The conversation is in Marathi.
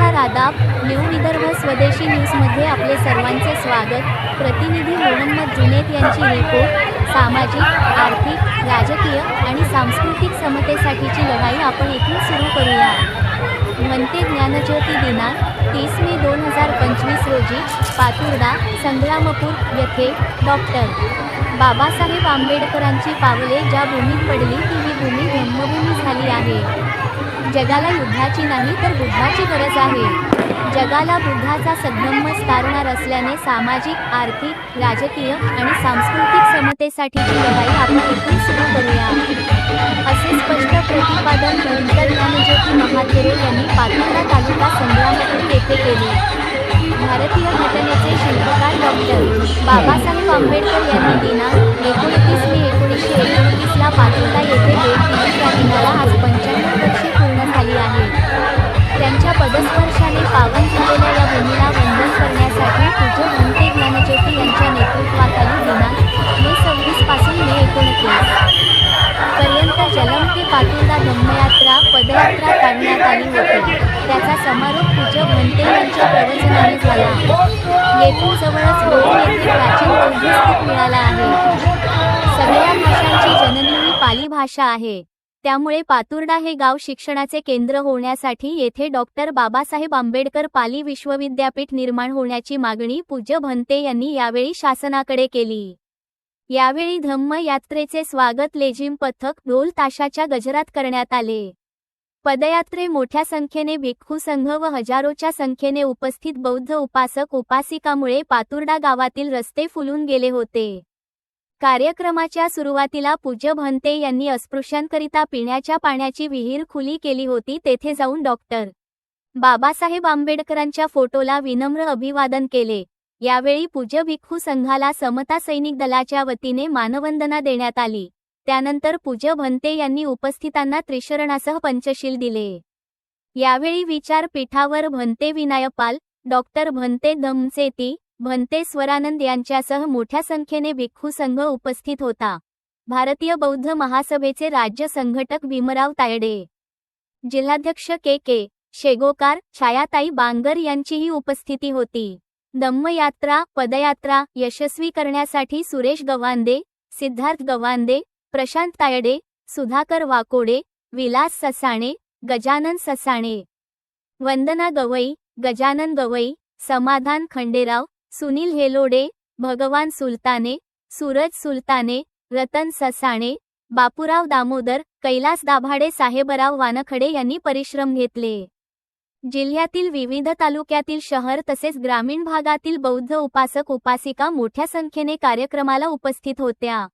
रादाब न्यू विदर्भ स्वदेशी न्यूजमध्ये आपले सर्वांचे स्वागत. प्रतिनिधी मोहम्मद जुनेद यांची रिपोर्ट सामाजिक आर्थिक राजकीय आणि सांस्कृतिक समतेसाठीची लढाई आपण इथून सुरू करूया. म्हणते ज्ञानज्योती दिनांक तीस मे दोन हजार पंचवीस रोजी पातुर्डा संग्रामपूर येथे डॉक्टर. बाबासाहेब आंबेडकरांची पावले ज्या भूमीत पडली ती ही भूमी धम्मभूमी झाली आहे. जगाला युद्धाची नाही तर बुद्धाची गरज आहे. जगाला बुद्धाचा सद्धम्म स्तारणार असल्याने सामाजिक आर्थिक राजकीय आणि सांस्कृतिक समतेसाठीची लढाई आपण इथून सुरू करूया. असे स्पष्ट प्रतिपादन नंतर ज्ञानज्योती महाथेरो यांनी पातुर्डा तालुका संग्रामपूर येथे केले. भारतीय घटनेचे शिल्पकार डॉक्टर बाबासाहेब आंबेडकर यांनी दिनांक एकोणतीस मे एकोणीसशे एकोणतीसला पातुर्डा येथे भेट दिली. त्या दिनाला आज समारोप पूज्य भंते यांच्या प्रवचनाने झाला. येथून जवळच येथे प्राचीन बौद्ध मिळाला आहे. सगळ्या भाषांची जननी ही पाली भाषा आहे. त्यामुळे पातुर्डा हे गाव शिक्षणाचे केंद्र होण्यासाठी येथे डॉक्टर बाबासाहेब आंबेडकर पाली विश्वविद्यापीठ निर्माण होण्याची मागणी पूज्य भंते यांनी यावेळी शासनाकडे केली. यावेळी धम्म यात्रेचे स्वागत लेझिम पथक ढोल ताशाच्या गजरात करण्यात आले. पदयात्रे मोठ्या संख्येने भिक्खू संघ व हजारोच्या संख्येने उपस्थित बौद्ध उपासक उपासिकामुळे पातुर्डा गावातील रस्ते फुलून गेले होते. कार्यक्रमाच्या सुरुवातीला पूज्य भंते यांनी अस्पृश्यांकरिता पिण्याच्या पाण्याची विहीर खुली केली होती तेथे जाऊन डॉक्टर बाबासाहेब आंबेडकरांच्या फोटोला विनम्र अभिवादन केले. यावेळी पूज्य भिक्खू संघाला समता सैनिक दलाच्या वतीने मानवंदना देण्यात आली. त्यानंतर पूज्य भंते यांनी उपस्थितांना त्रिशरणासह पंचशील दिले. यावेळी विचारपीठावर भंते विनायपाल डॉक्टर भंते दमसेती भंते स्वरानंद यांच्यासह मोठ्या संख्येने भिक्खू संघ उपस्थित होता. भारतीय बौद्ध महासभेचे राज्य संघटक भीमराव तायडे. जिल्हाध्यक्ष के के शेगोकार छायाताई बांगर यांचीही उपस्थिती होती. धम्मयात्रा पदयात्रा यशस्वी करण्यासाठी सुरेश गवांदे सिद्धार्थ गवांदे प्रशांत तायडे सुधाकर वाकोडे विलास ससाणे गजानन ससाणे. वंदना गवई गजानन गवई समाधान खंडेराव सुनील हेलोडे भगवान सुलताने सूरज सुलताने रतन ससाणे बापूराव दामोदर कैलास दाभाडे साहेबराव वानखडे यांनी परिश्रम घेतले. जिल्ह्यातील विविध तालुक्यातील शहर तसेच ग्रामीण भागातील बौद्ध उपासक उपासिका मोठ्या संख्येने कार्यक्रमाला उपस्थित होत्या.